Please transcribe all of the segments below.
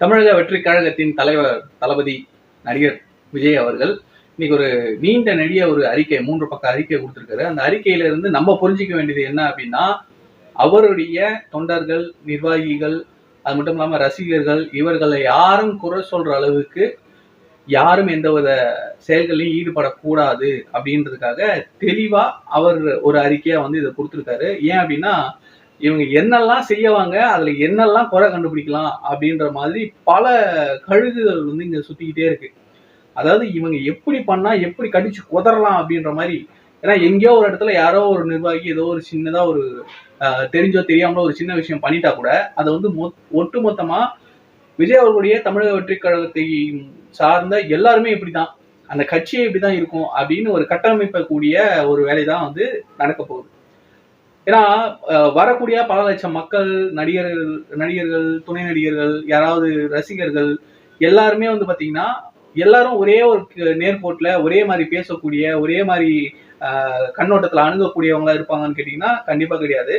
தமிழக வெற்றி கழகத்தின் தலைவர் தளபதி நடிகர் விஜய் அவர்கள் இன்னைக்கு ஒரு நீண்ட நெடிய ஒரு அறிக்கை மூன்று பக்க அறிக்கை கொடுத்திருக்காரு. அந்த அறிக்கையில இருந்து நம்ம புரிஞ்சிக்க வேண்டியது என்ன அப்படின்னா அவருடைய தொண்டர்கள் நிர்வாகிகள் அது மட்டும் இல்லாம ரசிகர்கள் இவர்களை யாரும் குறை சொல்ற அளவுக்கு யாரும் எந்தவித செயல்களையும் ஈடுபடக்கூடாது அப்படின்றதுக்காக தெளிவா அவர் ஒரு அறிக்கையா வந்து இதை கொடுத்திருக்காரு. ஏன் அப்படின்னா இவங்க என்னெல்லாம் செய்யவாங்க அதுல என்னெல்லாம் குறை கண்டுபிடிக்கலாம் அப்படின்ற மாதிரி பல கழுகுகள் வந்து இங்க சுத்திக்கிட்டே இருக்கு. அதாவது இவங்க எப்படி பண்ணா எப்படி கடிச்சு குதறலாம் அப்படின்ற மாதிரி. ஏன்னா எங்கேயோ ஒரு இடத்துல யாரோ ஒரு நிர்வாகி ஏதோ ஒரு சின்னதா ஒரு தெரிஞ்சோ தெரியாமலோ ஒரு சின்ன விஷயம் பண்ணிட்டா கூட அதை வந்து மொத்- ஒட்டுமொத்தமா விஜய் அவர்களுடைய தமிழக வெற்றி கழகத்தை சார்ந்த எல்லாருமே இப்படிதான். அந்த கட்சியே இப்படிதான் இருக்கும் அப்படின்னு ஒரு கட்டமைப்பக்கூடிய ஒரு வேலை தான் வந்து நடக்க போகுது. ஏன்னா வரக்கூடிய பல லட்சம் மக்கள் நடிகர்கள் நடிகர்கள் துணை நடிகர்கள் யாராவது ரசிகர்கள் எல்லாருமே வந்து பார்த்தீங்கன்னா எல்லாரும் ஒரே ஒரு நேர்கோட்டில் ஒரே மாதிரி பேசக்கூடிய ஒரே மாதிரி கண்ணோட்டத்தில் அணுகக்கூடியவங்களா இருப்பாங்கன்னு கேட்டிங்கன்னா கண்டிப்பாக கிடையாது.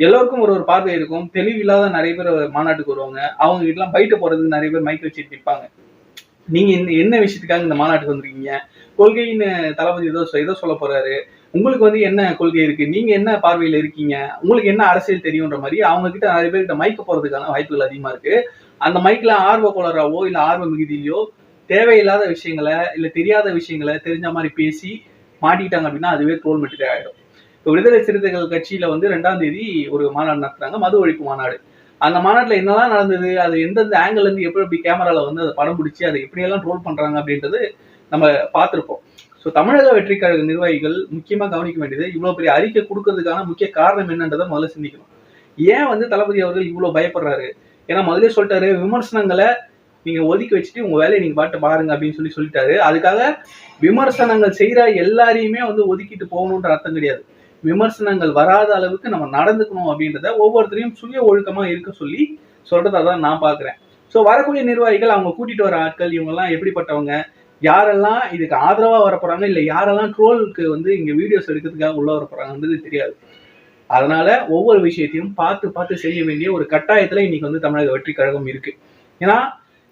எல்லோருக்கும் ஒரு ஒரு பார்வை இருக்கும். தெளிவில்லாத நிறைய பேர் மாநாட்டுக்கு வருவாங்க. அவங்க கிட்டலாம் பைட்டு போகிறதுக்கு நிறைய பேர் மைக் வச்சுட்டு நிற்பாங்க நீங்கள் என்ன என்ன விஷயத்துக்காக இந்த மாநாட்டுக்கு வந்திருக்கீங்க? கொள்கைன்னு தளபதி ஏதோ ஏதோ சொல்ல போறாரு. உங்களுக்கு வந்து என்ன கொள்கை இருக்கு? நீங்க என்ன பார்வையில இருக்கீங்க? உங்களுக்கு என்ன அரசியல் தெரியுன்ற மாதிரி அவங்க கிட்ட நிறைய பேர்கிட்ட மைக்க போறதுக்கான வாய்ப்புகள் அதிகமா இருக்கு. அந்த மைக்ல ஆர்வ கோளராவோ இல்ல ஆர்வ மிகுதியிலோ தேவையில்லாத விஷயங்களை இல்ல தெரியாத விஷயங்களை தெரிஞ்ச மாதிரி பேசி மாட்டிக்கிட்டாங்க அப்படின்னா அதுவே தோல் மெட்டீரியல் ஆயிடும். இப்போ விடுதலை சிறுத்தைகள் கட்சியில வந்து ரெண்டாம் தேதி ஒரு மாநாடு நடத்துறாங்க மது ஒழிப்பு மாநாடு. அந்த மாநாட்டில் என்னெல்லாம் நடந்தது? அது எந்தெந்த ஆங்கிள் இருந்து எப்படி எப்படி கேமராவில் வந்து அதை படம் பிடிச்சி அதை எப்படியெல்லாம் ட்ரோல் பண்ணுறாங்க அப்படின்றது நம்ம பார்த்துருப்போம். ஸோ தமிழக வெற்றி கழக நிர்வாகிகள் முக்கியமாக கவனிக்க வேண்டியது இவ்வளோ பெரிய அறிக்கை கொடுக்கறதுக்கான முக்கிய காரணம் என்னன்றதை முதல்ல சிந்திக்கணும். ஏன் வந்து தளபதி அவர்கள் இவ்வளோ பயப்படுறாரு? ஏன்னா முதலே சொல்லிட்டாரு விமர்சனங்களை நீங்கள் ஒதுக்கி வச்சுட்டு உங்கள் வேலையை நீங்கள் பாட்டு பாருங்க அப்படின்னு சொல்லி சொல்லிட்டாரு. அதுக்காக விமர்சனங்கள் செய்கிற எல்லாரையுமே வந்து ஒதுக்கிட்டு போகணுன்ற அர்த்தம் கிடையாது. விமர்சனங்கள் வராத அளவுக்கு நம்ம நடந்துக்கணும் அப்படின்றத ஒவ்வொருத்தரையும் சுய ஒழுக்கமாக இருக்க சொல்லி சொல்கிறத தான் நான் பார்க்குறேன். ஸோ வரக்கூடிய நிர்வாகிகள் அவங்க கூட்டிகிட்டு வர ஆட்கள் இவங்கெல்லாம் எப்படிப்பட்டவங்க? யாரெல்லாம் இதுக்கு ஆதரவா வரப்போறாங்க இல்லை இல்ல யாரெல்லாம் ட்ரோலுக்கு வந்து இங்க வீடியோஸ் எடுக்கிறதுக்காக உள்ள வர போறாங்கன்றது தெரியாது. அதனால ஒவ்வொரு விஷயத்தையும் பார்த்து பார்த்து செய்ய வேண்டிய ஒரு கட்டாயத்துல இன்னைக்கு வந்து தமிழக வெற்றி கழகம் இருக்கு. ஏன்னா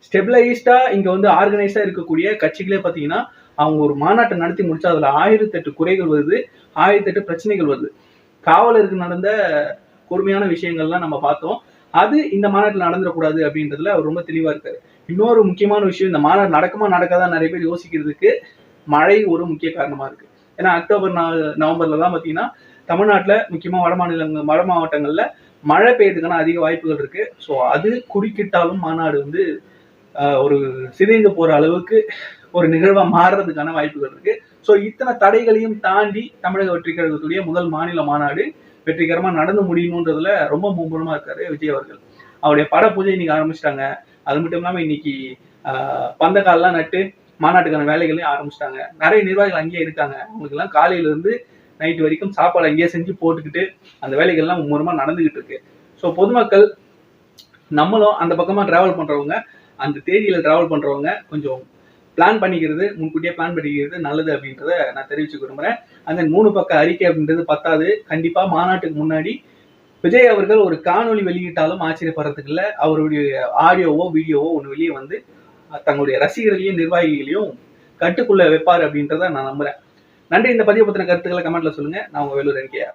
ஸ்டெபிளைஸ்டா இங்க வந்து ஆர்கனைஸ்டா இருக்கக்கூடிய கட்சிகளே பாத்தீங்கன்னா அவங்க ஒரு மாநாட்டை நடத்தி முடிச்சா அதுல ஆயிரத்தெட்டு குறைகள் வருது ஆயிரத்தெட்டு பிரச்சனைகள் வருது. காவலருக்கு நடந்த கொடுமையான விஷயங்கள்லாம் நம்ம பார்த்தோம். அது இந்த மாநாட்டில் நடந்துடக்கூடாது அப்படின்றதுல அவர் ரொம்ப தெளிவா இருக்காரு. இன்னொரு முக்கியமான விஷயம் இந்த மாநாடு நடக்குமா நடக்காதா நிறைய பேர் யோசிக்கிறதுக்கு மழை ஒரு முக்கிய காரணமா இருக்கு. ஏன்னா அக்டோபர் நவம்பர்ல தான் பாத்தீங்கன்னா தமிழ்நாட்டுல முக்கியமா வட மாநிலங்கள் வட மாவட்டங்கள்ல மழை பெய்யறதுக்கான அதிக வாய்ப்புகள் இருக்கு. ஸோ அது குறுக்கிட்டாலும் மாநாடு வந்து ஒரு சிதைந்து போற அளவுக்கு ஒரு நிகழ்வா மாறுறதுக்கான வாய்ப்புகள் இருக்கு. ஸோ இத்தனை தடைகளையும் தாண்டி தமிழக வெற்றி கழகத்துடைய முதல் மாநில மாநாடு வெற்றிகரமா நடந்து முடியணுன்றதுல ரொம்ப மும்முரமா இருக்காரு விஜய் அவர்கள். அவருடைய பட பூஜை இன்னைக்கு ஆரம்பிச்சிட்டாங்க. அது மட்டும் இல்லாமல் இன்னைக்கு பந்தக்கால்லாம் நட்டு மாநாட்டுக்கான வேலைகளையும் ஆரம்பிச்சிட்டாங்க. நிறைய நிர்வாகிகள் அங்கேயே இருக்காங்க. அவங்களுக்கெல்லாம் காலையிலேருந்து நைட் வரைக்கும் சாப்பாடு அங்கேயே செஞ்சு போட்டுக்கிட்டு அந்த வேலைகள்லாம் மும்முரமா நடந்துகிட்டு இருக்கு. ஸோ பொதுமக்கள் நம்மளும் அந்த பக்கமாக ட்ராவல் பண்ணுறவங்க அந்த தேதியில் ட்ராவல் பண்ணுறவங்க கொஞ்சம் பிளான் பண்ணிக்கிறது முன்கூட்டியே பிளான் பண்ணிக்கிறது நல்லது அப்படின்றத நான் தெரிவிச்சு விரும்புகிறேன் அந்த மூணு பக்க அறிக்கை அப்படின்றது பத்தாது. கண்டிப்பாக மாநாட்டுக்கு முன்னாடி விஜய் அவர்கள் ஒரு காணொலி வெளியிட்டாலும் ஆச்சரியப்படுறதுக்கு இல்ல அவருடைய ஆடியோவோ வீடியோவோ ஒன்று வெளியே வந்து தங்களுடைய ரசிகர்களையும் நிர்வாகிகளையும் கட்டுக்குள்ள வைப்பார் அப்படின்றத நான் நம்புறேன். நன்றி இந்த பதிவு பத்தின கருத்துக்களை கமெண்ட்ல சொல்லுங்க. நான் உங்க வேலூர் என்கேஆர்